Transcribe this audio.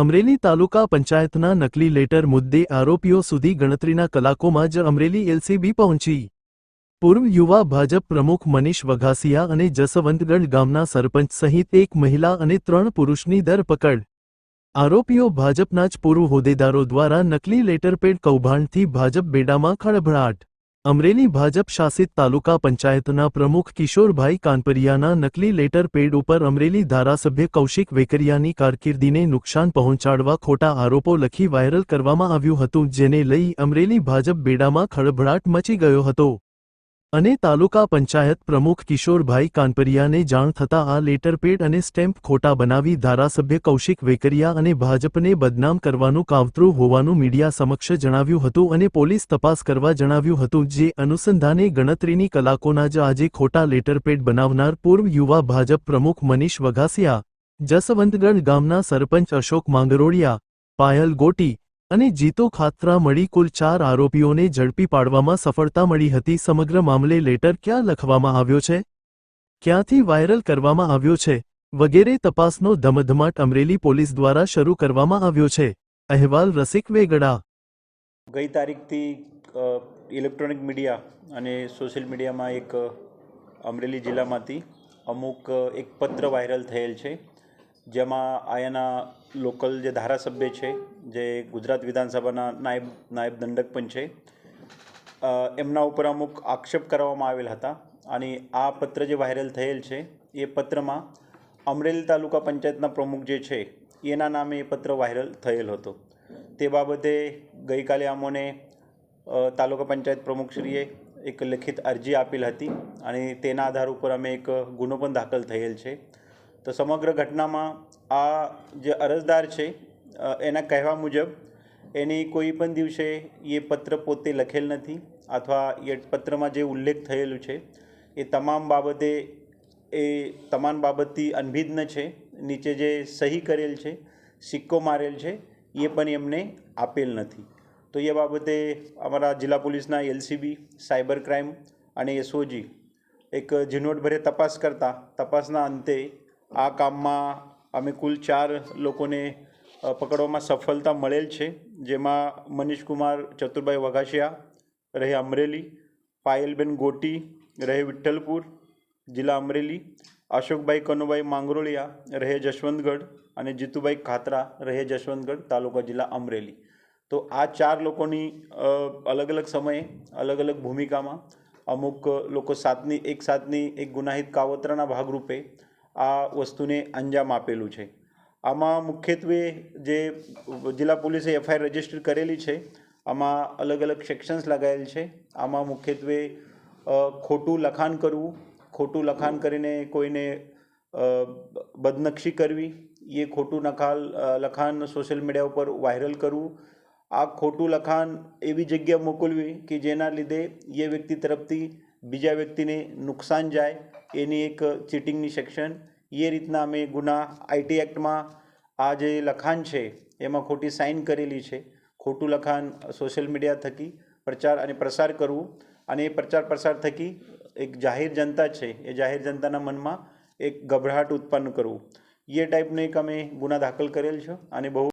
અમરેલી તાલુકા પંચાયતના નકલી લેટર મુદ્દે આરોપીઓ સુધી ગણતરીના કલાકોમાં જ અમરેલી એલસીબી પહોંચી. પૂર્વ યુવા ભાજપ પ્રમુખ મનીષ વઘાસિયા અને જસવંતગઢ ગામના સરપંચ સહિત એક મહિલા અને ત્રણ પુરુષની ધરપકડ. આરોપીઓ ભાજપના જ પૂર્વ હોદ્દેદારો દ્વારા નકલી લેટરપેડ કૌભાંડથી ભાજપ બેડામાં ખળભળાટ. અમરેલી ભાજપ શાસિત તાલુકા પંચાયતના પ્રમુખ કિશોરભાઈ કાનપરિયાના નકલી લેટર પેડ ઉપર અમરેલી ધારાસભ્ય કૌશિક વેકરિયાની કારકિર્દીને નુકસાન પહોંચાડવા ખોટા આરોપો લખી વાયરલ કરવામાં આવ્યું હતું, જેને લઈ અમરેલી ભાજપ બેડામાં ખળભળાટ મચી ગયો હતો. અને તાલુકા પંચાયત પ્રમુખ કિશોરભાઈ કાનપરિયાને જાણ થતાં આ લેટરપેડ અને સ્ટેમ્પ ખોટા બનાવી ધારાસભ્ય કૌશિક વેકરિયા અને ભાજપને બદનામ કરવાનું કાવતરું હોવાનું મીડિયા સમક્ષ જણાવ્યું હતું અને પોલીસ તપાસ કરવા જણાવ્યું હતું જે અનુસંધાને ગણતરીની કલાકોના જ આજે ખોટા લેટરપેડ બનાવનાર પૂર્વ યુવા ભાજપ પ્રમુખ મનીષ વઘાસિયા, જસવંતગઢ ગામના સરપંચ અશોક માંગરોળિયા, પાયલ ગોટી અને જીતો ખાત્રા મળી કુલ ચાર આરોપીઓને ઝડપી પાડવામાં સફળતા મળી હતી. સમગ્ર મામલે લેટર ક્યાં લખવામાં આવ્યો છે? ક્યાંથી વાયરલ કરવામાં આવ્યો છે? વગેરે તપાસનો ધમધમાટ અમરેલી પોલીસ દ્વારા શરૂ કરવામાં આવ્યો છે. અહેવાલ રસિક વેગડા. ગઈ તારીખથી ઇલેક્ટ્રોનિક મીડિયા અને સોશિયલ મીડિયામાં એક અમરેલી જિલ્લામાંથી અમુક એક પત્ર વાયરલ થયેલ છે. જેમાં અહીંયાના લોકલ જે ધારાસભ્ય છે, જે ગુજરાત વિધાનસભાના નાયબ નાયબ દંડક પણ છે એમના ઉપર અમુક આક્ષેપ કરવામાં આવેલ હતા અને આ પત્ર જે વાયરલ થયેલ છે, એ પત્રમાં અમરેલી તાલુકા પંચાયતના પ્રમુખ જે છે, એના નામે એ પત્ર વાયરલ થયેલ હતો. તે બાબતે ગઈકાલે અમોને તાલુકા પંચાયત પ્રમુખશ્રીએ એક લેખિત અરજી આપેલ હતી અને તેના આધાર ઉપર અમે એક ગુનો પણ દાખલ થયેલ છે. તો સમગ્ર ઘટનામાં આ જે અરજદાર છે એના કહેવા મુજબ એની કોઈ પણ દિવસે એ પત્ર પોતે લખેલ નથી અથવા એ પત્રમાં જે ઉલ્લેખ થયેલું છે, એ તમામ બાબતે એ તમામ બાબતથી અનભિજ્ઞ છે, નીચે જે સહી કરેલ છે, સિક્કો મારેલ છે, એ પણ એમને આપેલ નથી. તો એ બાબતે અમારા જિલ્લા પોલીસના એલસીબી, સાયબર ક્રાઇમ અને એસઓજી એક ઝીણવટભરે તપાસ કરતા, તપાસના અંતે આ કામમાં અમે કુલ ચાર લોકોને પકડવામાં સફળતા મળેલ છે. જેમાં મનીષકુમાર ચતુરભાઈ વઘાસિયા, રહે અમરેલી, પાયલબેન ગોટી, રહે વિઠ્ઠલપુર, જિલ્લા અમરેલી, અશોકભાઈ કનુભાઈ માંગરોળિયા, રહે જશવંતગઢ અને જીતુભાઈ ખાતરા, રહે જશવંતગઢ, તાલુકા જિલ્લા અમરેલી. તો આ ચાર લોકોની અલગ અલગ સમયે અલગ અલગ ભૂમિકામાં અમુક લોકો સાતની, એક સાતની, એક ગુનાહિત કાવતરાના ભાગરૂપે આ વસ્તુને અંજામ આપેલું છે. આમાં મુખ્યત્વે જે જિલ્લા પોલીસે એફઆઈઆર રજિસ્ટર કરેલી છે, આમાં અલગ અલગ સેક્શન્સ લગાવેલ છે. આમાં મુખ્યત્વે ખોટું લખાણ કરવું, ખોટું લખાણ કરીને કોઈને બદનક્ષી કરવી, એ ખોટું નખાલ લખાણ સોશિયલ મીડિયા ઉપર વાયરલ કરવું, આ ખોટું લખાણ એવી જગ્યા મોકલવી કે જેના લીધે એ વ્યક્તિ તરફથી બીજા વ્યક્તિને નુકસાન જાય એની એક ચીટિંગની સેક્શન. એ રીતના અમે ગુના આઈટી એક્ટમાં આ જે લખાણ છે, એમાં ખોટી સાઇન કરેલી છે. ખોટું લખાણ સોશિયલ મીડિયા થકી પ્રચાર અને પ્રસાર કરવું અને એ પ્રચાર પ્રસાર થકી એક જાહેર જનતા છે, એ જાહેર જનતાના મનમાં એક ગભરાટ ઉત્પન્ન કરવું. એ ટાઈપનો એક અમે ગુના દાખલ કરેલ છે અને બહુ